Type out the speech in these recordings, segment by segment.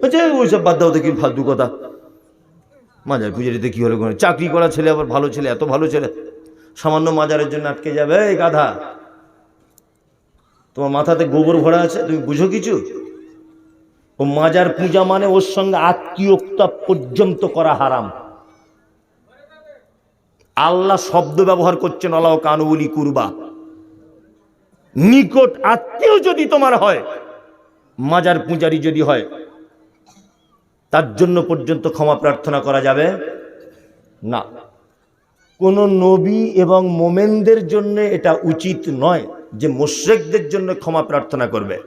বলছে ওইসব বাদ দাও, দেখি ফালতু কথা। মাজার পূজারিতে কি হলো চাকরি করা ছেলে, আবার ভালো ছেলে, এত ভালো ছেলে। সামান্য মাজারের জন্য আটকে যাবে গাধা। তোমার মাথাতে গোবর ভরা আছে, তুমি বুঝো কিছু? ও মাজার পূজা মানে ওর সঙ্গে আত্মীয়তা পর্যন্ত করা হারাম। আল্লাহ শব্দ ব্যবহার করছেন, আল্লাহ কানুবলি কুরবা। নিকট আত্মীয় যদি তোমার হয়, মাজার পূজারি যদি হয় তার জন্য পর্যন্ত ক্ষমা প্রার্থনা করা যাবে? না। কোন নবী এবং মোমেনদের জন্য এটা উচিত নয় যে মোশ্রেকদের জন্য ক্ষমা প্রার্থনা করবে।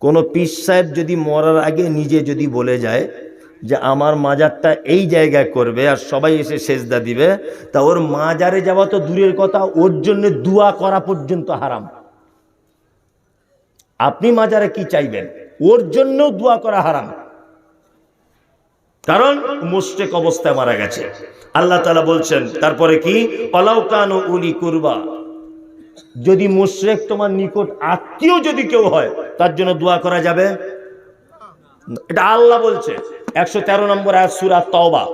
কোন পীর সাহেব যদি মরার আগে নিজে যদি বলে যায় যে আমার মাজারটা এই জায়গায় করবে আর সবাই এসে সেজদা দিবে, তা ওর মাজারে যাওয়া তো দূরের কথা, ওর জন্য দুয়া করা পর্যন্ত হারাম। আপনি মাজারে কি চাইবেন? ওর জন্য দোয়া করা হারাম। কারণ মুস্টেক অবস্থায় মারা গেছে। আল্লাহ তালা বলছেন, তারপরে কি? অলাউকান উলি কুরবা। যদি মুশরেক তোমার নিকট আত্মীয় যদি কেউ হয়, তার জন্য দোয়া করা যাবে? এটা আল্লাহ বলছে। একশো তেরো নম্বর আয়াত সূরা তওবা।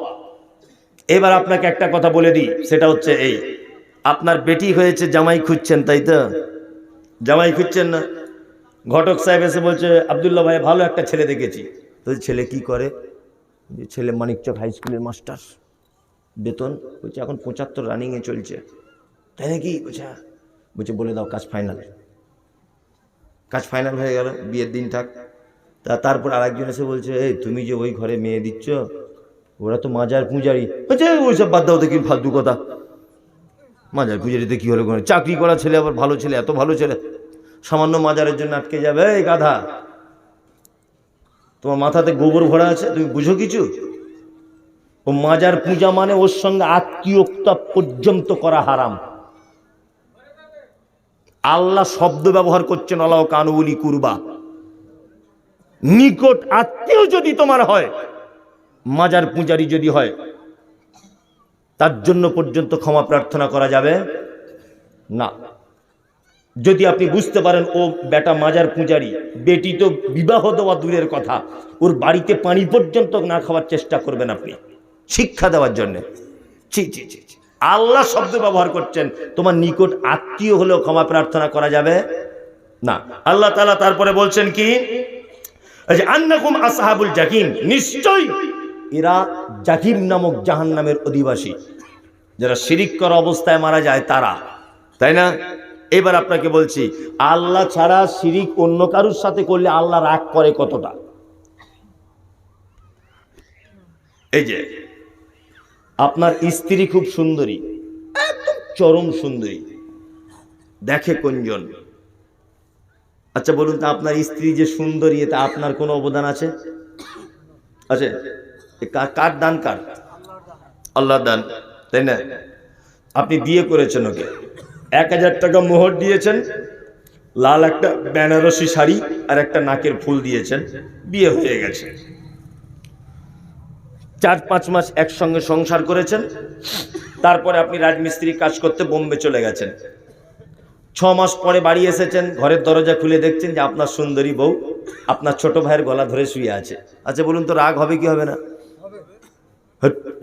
এবার আপনাকে একটা কথা বলে দিই, সেটা হচ্ছে এই। আপনার বেটি হয়েছে, জামাই খুঁজছেন, তাই তো? জামাই খুঁজছেন না? ঘটক সাহেব এসে বলছে, আবদুল্লাহ ভাই, ভালো একটা ছেলে দেখেছি। তো ছেলে কি করে? যে ছেলে মানিকচক হাই স্কুলের মাস্টার বেতন, বলছে এখন পঁচাত্তর রানিংয়ে চলছে। তাই নাকি? বলছে হ্যাঁ। বলছে, বলে দাও, কাজ ফাইনাল কাজ ফাইনাল হয়ে গেল, বিয়ের দিন থাক। তা তারপর আরেকজন এসে বলছে, এই, তুমি যে ওই ঘরে মেয়ে দিচ্ছ, ওরা তো মাজার পূজারি। বলছে ওইসব বাদ দাও, দেখি ফালতু কথা। মাজার পূজারিতে কী হলো চাকরি করা ছেলে, আবার ভালো ছেলে, এত ভালো ছেলে। সামান্য মাজারের জন্য আটকে যাবে। এই, গাধা! তোমার মাথাতে গোবর ভরা আছে? তুমি বুঝো কিছু? ও মাজার পূজা মানে ওর সঙ্গে আত্মীয়তা পর্যন্ত করা হারাম। আল্লাহ শব্দ ব্যবহার করছেন, আল্লাহ কানুবলি কুরবা। নিকট আত্মীয় যদি তোমার হয়, মাজার পূজারি যদি হয়, তার জন্য পর্যন্ত ক্ষমা প্রার্থনা করা যাবে? না। যদি আপনি বুঝতে পারেন, ও বেটা মাজার পূজারি, বেটি তো বিবাহ দেওয়া দূরের কথা, ওর বাড়িতে পানি পর্যন্ত না খাওয়ার চেষ্টা করবেন আপনি, শিক্ষা দেওয়ার জন্য। ছি ছি ছি। আল্লাহ শব্দ ব্যবহার করছেন, তোমার নিকট আত্মীয় হলেও ক্ষমা প্রার্থনা করা যাবে? না। আল্লাহ তালা তারপরে বলছেন কি? আন্নাকুম আসহাবুল জাকিম, নিশ্চয়ই এরা জাকিম নামক জাহান্নামের অধিবাসী। যারা শিরিক করা অবস্থায় মারা যায় তারা। তাই না? এবার আপনাকে বলছি, আল্লাহ ছাড়া শিরিক অন্য কারুর সাথে করলে আল্লাহ রাগ করে কতটা? এই যে, আপনার স্ত্রী খুব সুন্দরী চরম সুন্দরী। দেখে কোনজন আচ্ছা বলুন তো আপনার স্ত্রী যে সুন্দরী তা আপনার কোনো অবদান আছে? কার- কার দান কার? আল্লাহ দান। তাই না? আপনি বিয়ে করেছেন ওকে। এক হাজার টাকা মোহর দিয়েছেন, লাল একটা বেনারসি শাড়ি আর একটা নাকের ফুল দিয়েছেন, বিয়ে হয়ে গেছে। চার পাঁচ মাস একসঙ্গে সংসার করেছেন, তারপরে আপনি রাজমিস্ত্রি কাজ করতে বোম্বে চলে গেছেন। ছ মাস পরে বাড়ি এসেছেন, ঘরের দরজা খুলে দেখছেন যে আপনার সুন্দরী বউ আপনার ছোট ভাইয়ের গলা ধরে শুয়ে আছে। আচ্ছা বলুন তো রাগ হবে কি হবে না?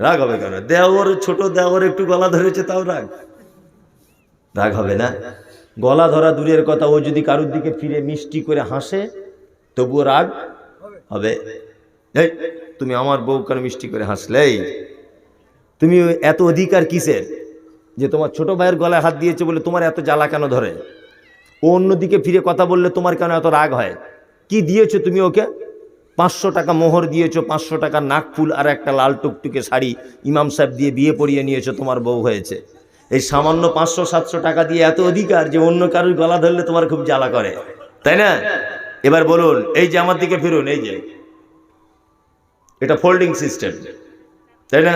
রাগ হবে কেন? দেওর, ছোট দেওর একটু গলা ধরেছে, তাও রাগ? রাগ হবে না। গলা ধরা দূরের কথা, ও যদি কারুর দিকে ফিরে মিষ্টি করে হাসে, তবুও রাগ হবে। তুমি আমার বউ কেন মিষ্টি করে হাসলেই তুমি এত অধিকার কিসের? যে তোমার ছোট ভাইয়ের গলায় হাত দিয়েছে বলে তোমার এত জ্বালা কেন ধরে? ও অন্যদিকে ফিরে কথা বললে তোমার কেন এত রাগ হয়? কি দিয়েছ তুমি ওকে? পাঁচশো টাকা মোহর দিয়েছ, পাঁচশো টাকা নাকফুল আর একটা লাল টুকটুকে শাড়ি ইমাম সাহেব দিয়ে বিয়ে পড়িয়ে নিয়েছো, তোমার বউ হয়েছে। এই সামান্য পাঁচশো, সাতশো টাকা দিয়ে এত অধিকার যে অন্য কারোর গলা ধরলে তোমার খুব জ্বালা করে। তাই না? এবার বলুন, এই যে আমার দিকে ফিরুন, এই যে। এটা ফোল্ডিং সিস্টেম তাই না?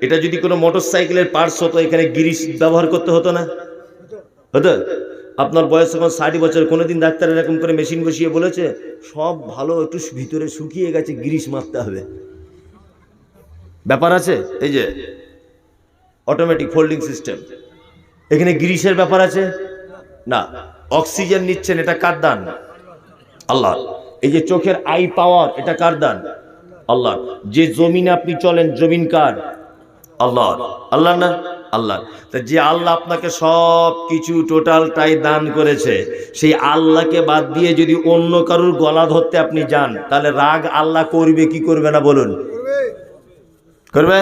এটা যদি কোনো মোটর সাইকেলের পার্টস হতো, এখানে গিরিশ ব্যবহার করতে হতো না? হতো? আপনার বয়স এখন ষাট বছর, কোনোদিন ডাক্তার এরকম করে মেশিন বসিয়ে বলেছে? সব ভালো, একটু ভিতরে শুকিয়ে গেছে গিরিশ মারতে হবে। ব্যাপার আছে? এই যে। অটোমেটিক ফোল্ডিং সিস্টেম এখানে গিরিশের ব্যাপার আছে? না, অক্সিজেন নিচ্ছেন, এটা কার দান? আল্লাহ। এই যে চোখের আই পাওয়ার এটা কার দান? আল্লাহ। যে জমিনে আপনি চলেন, জমিন কার? আল্লাহ আল্লাহ না? আল্লাহ তা যে আল্লাহ আপনাকে সব কিছু টোটালটাই দান করেছে, সেই আল্লাহকে বাদ দিয়ে যদি অন্য কারুর গলা ধরতে আপনি যান, তাহলে রাগ আল্লাহ করবে, কি করবে না বলুন? করবে?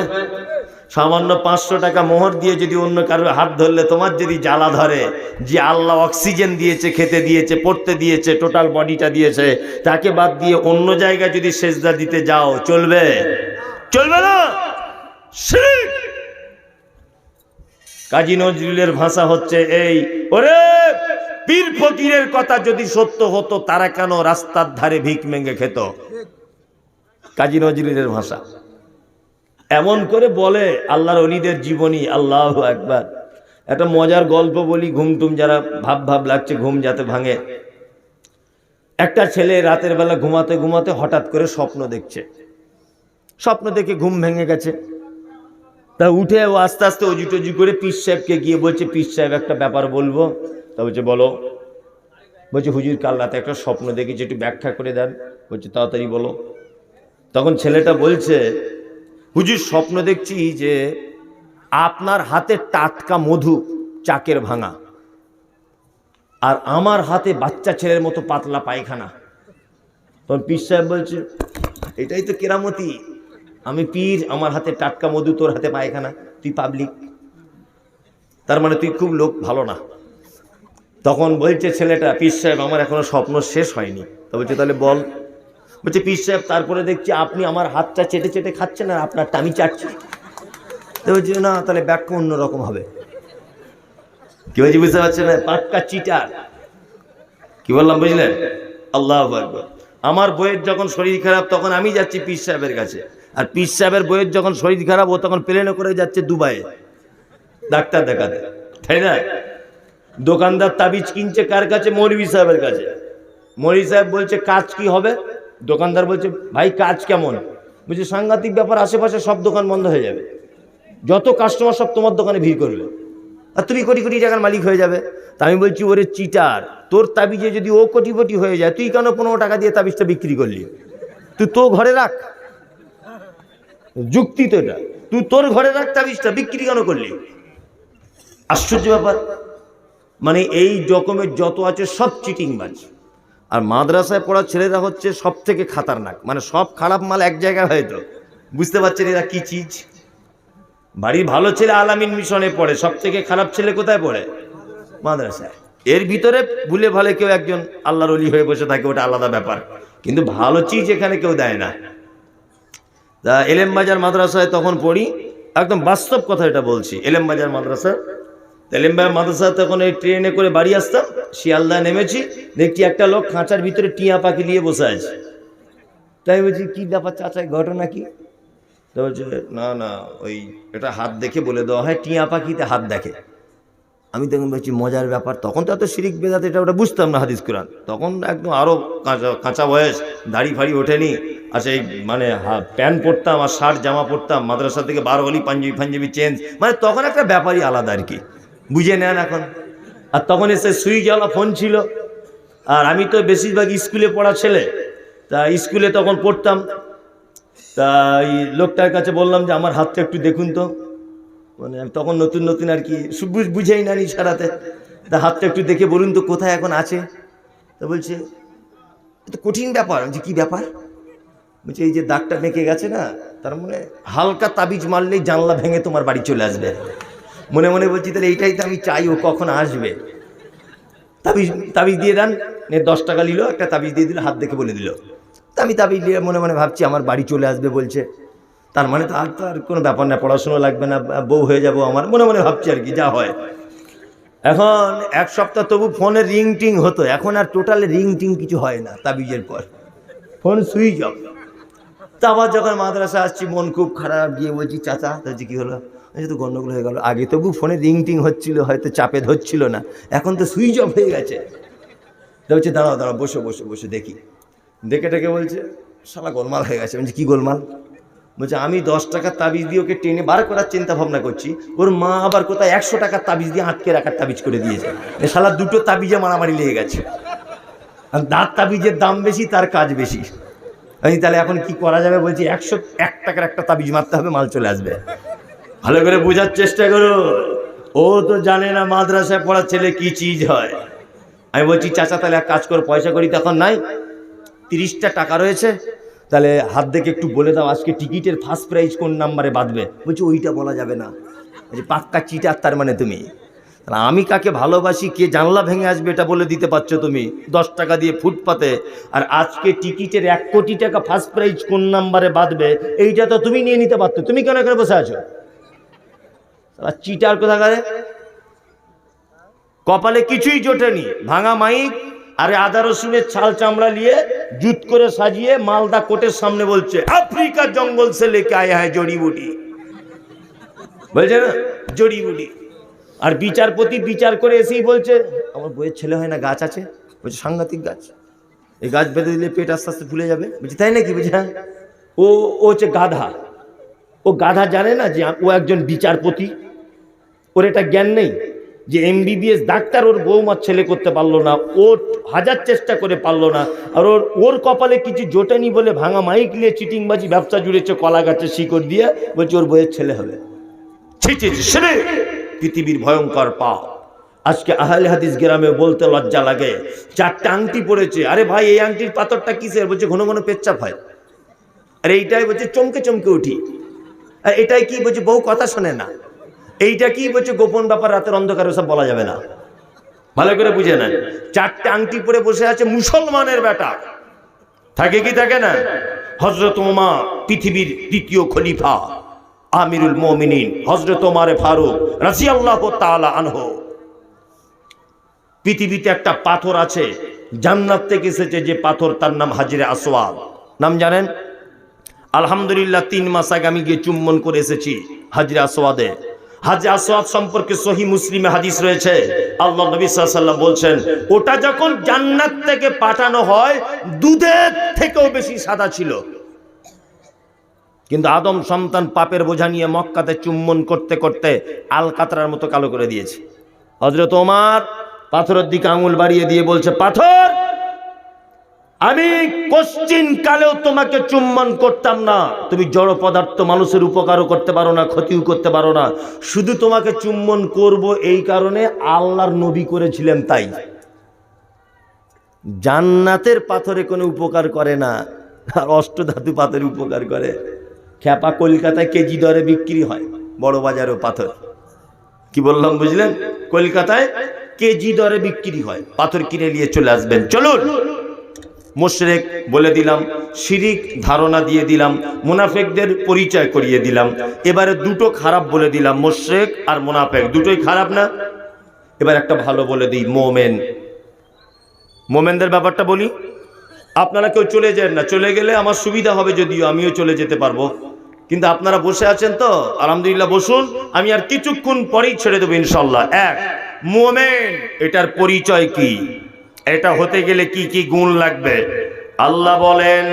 সামান্য পাঁচশো টাকা মোহর দিয়ে যদি অন্য কারোর হাত ধরলে, তোমার যদি জ্বালা ধরে, যে আল্লাহ অক্সিজেন দিয়েছে, খেতে দিয়েছে, পড়তে দিয়েছে টোটাল বডিটা দিয়েছে, তাকে বাদ দিয়ে অন্য জায়গায় যদি সেজদা দিতে যাও, চলবে? চলবে না। কাজী নজরুলের ভাষা হচ্ছে এই, ওরে পীর ফকিরের কথা যদি সত্য হতো, তারা কেন রাস্তার ধারে ভিক মেঙ্গে খেত? কাজী নজরুলের ভাষা। এমন করে বলে, আল্লাহর অলিদের জীবনী, আল্লাহ একবার একটা মজার গল্প বলি, ঘুমটুম যারা ভাব ভাব লাগছে, ঘুম যাতে ভাঙে। একটা ছেলে রাতের বেলা ঘুমাতে ঘুমাতে হঠাৎ করে স্বপ্ন দেখছে। স্বপ্ন দেখে ঘুম ভেঙে গেছে। তা উঠে ও আস্তে আস্তে অজু টজু করে পিস সাহেবকে গিয়ে বলছে পিস সাহেব, একটা ব্যাপার বলব? তা বলছে, বলো। বলছে, হুজুর, কাল রাতে একটা স্বপ্ন দেখেছি, একটু ব্যাখ্যা করে দেন। বলছে, তাড়াতাড়ি বলো। তখন ছেলেটা বলছে হুজুর, স্বপ্ন দেখছি যে আপনার হাতে টাটকা মধু চাকের ভাঙা আর আমার হাতে বাচ্চা ছেলের মতো পাতলা পায়খানা। তখন পীর সাহেব বলছে, এটাই তো কেরামতি। আমি পীর, আমার হাতে টাটকা মধু, তোর হাতে পায়খানা। তুই পাবলিক তার মানে তুই খুব লোক, ভালো না। তখন বলছে ছেলেটা, পীর সাহেব, আমার এখনও স্বপ্ন শেষ হয়নি। তো বলছে, তাহলে বল। বলছে, পীর সাহেব, তারপরে দেখছি আপনি আমার হাতটা চেটে চেটে খাচ্ছেন আর আপনার টামি চাটছে। তো বলছি, না, তাহলে ব্যাখ্যা অন্যরকম হবে। কি বলছি, বুঝতে পারছেন না? পাক্কা চিটার। কি বললাম, বুঝলেন? আল্লাহ আমার বইয়ের যখন শরীর খারাপ, তখন আমি যাচ্ছি পীর সাহেবের কাছে। আর পীর সাহেবের বইয়ের যখন শরীর খারাপ, ও তখন প্লেনে করে যাচ্ছে দুবাইয়ে। ডাক্তার দেখাতে। তাই না? দোকানদার তাবিজ কিনছে কার কাছে? মৌলভী সাহেবের কাছে। মৌলভী সাহেব বলছে, কাজ কি হবে? দোকানদার বলছে, ভাই, কাজ কেমন? বলছে, সাংঘাতিক ব্যাপার, আশেপাশে সব দোকান বন্ধ হয়ে যাবে। যত কাস্টমার সব তোমার দোকানে ভিড় করবে। আর তুমি কোটি কোটি টাকার মালিক হয়ে যাবে। তা আমি বলছি, ওরে চিটার, তোর তাবিজে যদি ও কোটিপতি হয়ে যায়, তুই কেন পনেরো টাকা দিয়ে তাবিজটা বিক্রি করলি? তুই তো ঘরে রাখ। যুক্তি তো এটা। তুই তোর ঘরে রাখ তাবিজটা, বিক্রি কেন করলি? আশ্চর্য ব্যাপার। মানে এই রকমের যত আছে সব চিটিংবাজ আর মাদ্রাসায় পড়া ছেলেরা হচ্ছে সব থেকে খাতারনাক। মানে সব খারাপ মাল এক জায়গায় হয়তো বুঝতে পারছেন এরা কি চিজ? বাড়ির ভালো ছেলে আলামিন মিশনে পড়ে সব থেকে খারাপ ছেলে কোথায় পড়ে? মাদ্রাসায়। এর ভিতরে ভুলে ভালে কেউ একজন আল্লাহর অলি হয়ে বসে থাকে, ওটা আলাদা ব্যাপার। কিন্তু ভালো চিজ এখানে কেউ দেয় না। তা এলেম বাজার মাদ্রাসায় তখন পড়ি, একদম বাস্তব কথা এটা বলছি এলেম বাজার মাদ্রাসা এলেম বাজার মাদ্রাসা তখন এই ট্রেনে করে বাড়ি আসতাম শিয়ালদা নেমেছি, দেখছি একটা লোক খাঁচার ভিতরে টিয়া পাখি নিয়ে বসে আছে। তাই বলছি, কি ব্যাপার চাচা ঘটনা কি? তো বলছে, না না, ওই এটা হাত দেখে বলে দেওয়া হয়, টিয়া পাখিতে হাত দেখে। আমি তখন বলছি, মজার ব্যাপার। তখন তো এত শিরিক বেদাতে, এটা ওটা বুঝতাম না হাদিস কোরআন। তখন একদম আরও কাঁচা কাঁচা বয়স, দাড়ি ফাড়ি ওঠেনি। আর সেই মানে প্যান্ট পরতাম আর শার্ট, জামা পরতাম, মাদ্রাসা থেকে বার হলি, পাঞ্জাবি ফাঞ্জাবি চেঞ্জ মানে তখন একটা ব্যাপারই আলাদা আর কি। বুঝে নেন এখন। আর তখন এসে সুইচওয়ালা ফোন ছিল। আর আমি তো বেশিরভাগ স্কুলে পড়া ছেলে। তা স্কুলে তখন পড়তাম। তা এই লোকটার কাছে বললাম যে আমার হাতটা একটু দেখুন তো। মানে আমি তখন নতুন নতুন আর কি বুঝেই না সারাতে তা হাতটা একটু দেখে বলুন তো কোথায় এখন আছে? তা বলছে এটা কঠিন ব্যাপার। বলছি, কি ব্যাপার? বলছে এই যে দাগটা মেকে গেছে না তার মানে হালকা তাবিজ মারলেই জানলা ভেঙে তোমার বাড়ি চলে আসবে। মনে মনে বলছি, তাহলে এইটাই তো আমি চাই, ও কখন আসবে? তাবিজ তাবিজ দিয়ে দেন, নিয়ে দশ টাকা নিল, একটা তাবিজ দিয়ে দিল, হাত দেখে বলে দিল। তা আমি তাবিজ দিয়ে মনে মনে ভাবছি, আমার বাড়ি চলে আসবে, বলছে। তার মানে তো আর তো আর কোনো ব্যাপার না পড়াশুনো লাগবে না বউ হয়ে যাব আমার, মনে মনে ভাবছি আর কি, যা হয়। এখন এক সপ্তাহ তবু ফোনে রিং টিং হতো, এখন আর টোটাল রিং টিং কিছু হয় না তাবিজের পর। Phone switch off. তা আবার যখন মাদ্রাসা আসছি, মন খুব খারাপ, গিয়ে বলছি, চাচা বলছি কী হলো? তো গন্ডগোল হয়ে গেল। আগে তবু ফোনে রিং টিং হচ্ছিল, হয়তো চাপে ধরছিল না। এখন তো সুইচ অফ হয়ে গেছে। বলছে, দাঁড়াও দাঁড়াও, বসো বসো, বসে, দেখি। দেখে টেকে বলছে, শালা গোলমাল হয়ে গেছে। বলছে, কী গোলমাল? বলছে, আমি দশ টাকার তাবিজ দিয়ে ওকে টেনে বার করার চিন্তা ভাবনা করছি। ওর মা আবার কোথায় একশো টাকার তাবিজ দিয়ে আটকে রাখার তাবিজ করে দিয়েছে। শালা দুটো তাবিজে মারামারি লেগে গেছে। আর দাঁত তাবিজের দাম বেশি, তার কাজ বেশি। আমি তাহলে এখন কি করা যাবে? বলছি, একশো, এক টাকার একটা তাবিজ মারতে হবে, মাল চলে আসবে। ভালো করে বোঝার চেষ্টা করো। ও তো জানে না মাদ্রাসায় পড়া ছেলে কি চিজ হয়। আমি বলছি, চাচা, তাহলে এক কাজ করো, পয়সা করি তখন নাই। তিরিশটা টাকা রয়েছে। তাহলে হাত দেখে একটু বলে দাও, আজকে টিকিটের ফার্স্ট প্রাইজ কোন নাম্বারে বাঁধবে? বলছি, ওইটা বলা যাবে না। বলছি পাক্কা চিটার তার মানে তুমি। আমি কাকে ভালোবাসি, কে জানলা ভেঙে আসবে এটা বলে দিতে পারছ তুমি? দশ টাকা দিয়ে ফুটপাতে। আর আজকে টিকিটের এক কোটি টাকা ফার্স্ট প্রাইজ কোন নাম্বারে বাঁধবে, এইটা তো তুমি নিয়ে নিতে পারতো। তুমি কেন এখানে বসে আছো? তাহলে চিটার কোথাকারে? কপালে কিছুই জোটেনি, ভাঙা মাইক আরে আদা রসুনের ছাল চামড়া নিয়ে জুত করে সাজিয়ে মালদা কোর্টের সামনে বলছে, আফ্রিকা জঙ্গল সে লেকে আয়া হ্যাঁ জড়িবুটি। বলছে না? জড়িবুটি। আর বিচারপতি বিচার করে এসেই বলছে, আমার বইয়ের ছেলে হয় না, গাছ আছে। বলছে, সাংঘাতিক গাছ। এই গাছ বেঁধে দিলে পেট আস্তে আস্তে ফুলে যাবে। বলছি, তাই নাকি? বলছে হ্যাঁ। ও ও হচ্ছে গাধা। ও গাধা জানে না যে ও একজন বিচারপতি। ওর এটা জ্ঞান নেই যে এমবিবিএস ডাক্তার ওর বৌমার ছেলে করতে পারল না ও হাজার চেষ্টা করে পারল না আর ওর ওর কপালে কিছু জোটেনি বলে ভাঙা মাইক নিয়ে চিটিংবাজি ব্যবসা জুড়েছে কলা গাছের শিকড় দিয়ে বলছে ওর বইয়ের ছেলে হবে। ছি ছি ছি, সেরে পৃথিবীর ভয়ঙ্কর পাপ। আজকে আহলে হাদিস গ্রামে বলতে লজ্জা লাগে চারটা আংটি পড়েছে আরে ভাই এই আংটির পাথরটা কিসের? বলছে ঘন ঘন পেচ্ছাপ হয়। আর এইটাই বলছে চমকে চমকে উঠি। আর এটাই কি? বলছে বউ কথা শোনে না। এইটা কি বলছে? গোপন ব্যাপার, রাতের অন্ধকারে সব বলা যাবে না। ভালো করে বুঝে নেন। চারটে আংটি পরে বসে আছে মুসলমানের বেটা। থাকে কি, থাকে না? হজরত ওমা পৃথিবীর দ্বিতীয় খলিফা, আমিরুল মোমিনিন হজরত ওমারে ফারুক রাজি আল্লাহ তালা আনহ। পৃথিবীতে একটা পাথর আছে, জান্নাত থেকে এসেছে যে পাথর, তার নাম হাজিরে আসওয়াদ। নাম জানেন? আলহামদুলিল্লাহ, তিন মাস আগে আমি গিয়ে চুম্বন করে এসেছি হাজিরা আসওয়াদে। হাজি আসওয়াদ সম্পর্কে সহি মুসলিমে হাদিস রয়েছে। আল্লাহ নবী সাল্লাম বলছেন, ওটা যখন জান্নাত থেকে পাঠানো হয়, দুধের থেকেও বেশি সাদা ছিল। কিন্তু আদম সন্তান পাপের বোঝা নিয়ে মক্কাতে চুম্বন করতে করতে আল কাতরার মতো কালো করে দিয়েছে। হজরত ওমার পাথরের দিকে আঙুল বাড়িয়ে দিয়ে বলছে, পাথর আমি কোশ্চিন কালেও তোমাকে চুম্বন করতাম না। তুমি জড় পদার্থ মানুষের উপকারও করতে পারো না, ক্ষতিও করতে পারো না। শুধু তোমাকে চুম্বন করব এই কারণে আল্লাহর নবী করেছিলেন তাই। জান্নাতের পাথরে কোনো উপকার করে না, আর অষ্টধাতু পাথরে উপকার করে। খ্যাপা কলকাতায় কেজি দরে বিক্রি হয়, বড় বাজারেও পাথর। কি বললাম, বুঝলেন? কলকাতায় কেজি দরে বিক্রি হয়, পাথর কিনে নিয়ে চলে আসবেন। চলুন! মোশরেক বলে দিলাম, শিরিক ধারণা দিয়ে দিলাম, মুনাফেকদের পরিচয় করিয়ে দিলাম। এবারে দুটো খারাপ বলে দিলাম, মোশরেক আর মুনাফেক। দুটোই খারাপ না? এবার একটা ভালো বলে দিই, মোমেন। মোমেনদের ব্যাপারটা বলি। আপনারা কেউ চলে যান না, চলে গেলে আমার সুবিধা হবে যদিও, আমিও চলে যেতে পারব। কিন্তু আপনারা বসে আছেন তো? আলহামদুলিল্লাহ, বসুন। আমি আর কিছুক্ষণ পরেই ছেড়ে দেবো ইনশাল্লাহ। এক, মোমেন, এটার পরিচয় কি? এটা হতে গেলে কি কি গুণ লাগবে? আল্লাহ বলেন,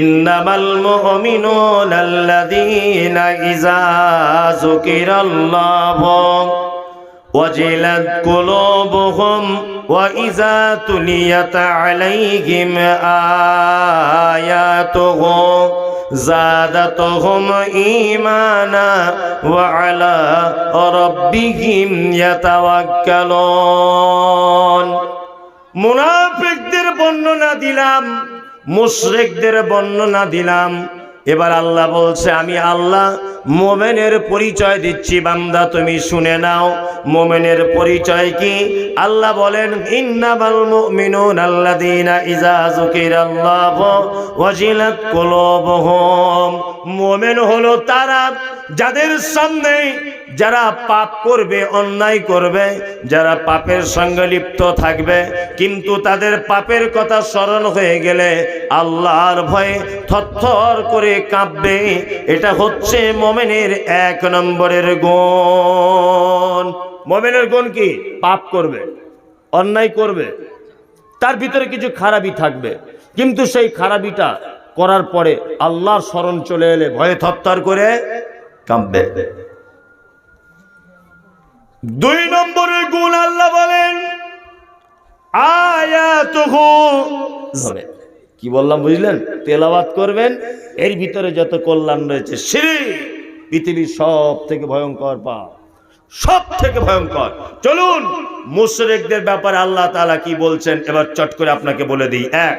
ইন্নামাল মুমিনুনা আল্লাযীনা ইযা যুকিরাল্লাহু ওয়াজিলাত কুলুবুহুম ওয়া ইযা তুলিয়াত আলাইহিম আয়াতুহু। زادتهم إيمانا وعلى ربهم يتوكلون মুনাফিকদের বর্ণনা দিলাম মুশরিকদের বর্ণনা দিলাম এবার আল্লাহ বলছে, আমি আল্লাহ, মোমেনের পরিচয় দিচ্ছি, বান্দা, তুমি শুনে নাও। মোমেনের পরিচয় কি? আল্লাহ বলেন ইন্নাবাল মুমিনুন আল্লাযীনা ইযা যুকিরাল্লাহু ওয়াজিলাত কুলুবুহুম। মোমেন হলো তারা যাদের সামনে যারা পাপ করবে, অন্যায় করবে, যারা পাপের সঙ্গে লিপ্ত থাকবে, কিন্তু তাদের পাপের কথা স্মরণ হয়ে গেলে আল্লাহর ভয়ে থরথর করে কাঁপবে। এটা হচ্ছে মোমেনের এক নম্বরের গুণ। মোমেনের গুণ কি? পাপ করবে, অন্যায় করবে, তার ভিতরে কিছু খারাপই থাকবে। কিন্তু সেই খারাপিটা করার পরে আল্লাহর স্মরণ চলে এলে ভয়ে থরথর করে কাঁপবে। দুই নম্বরের গুণ আল্লাহ বলেন কি বললাম বুঝলেন? তেলাওয়াত করবেন, এর ভিতরে যত কল্যাণ রয়েছে, শিরিক পৃথিবীর সব থেকে ভয়ঙ্কর পাপ সব থেকে ভয়ঙ্কর। চলুন, মুশরিকদের ব্যাপারে আল্লাহ তালা কি বলছেন? এবার চট করে আপনাকে বলে দিই। এক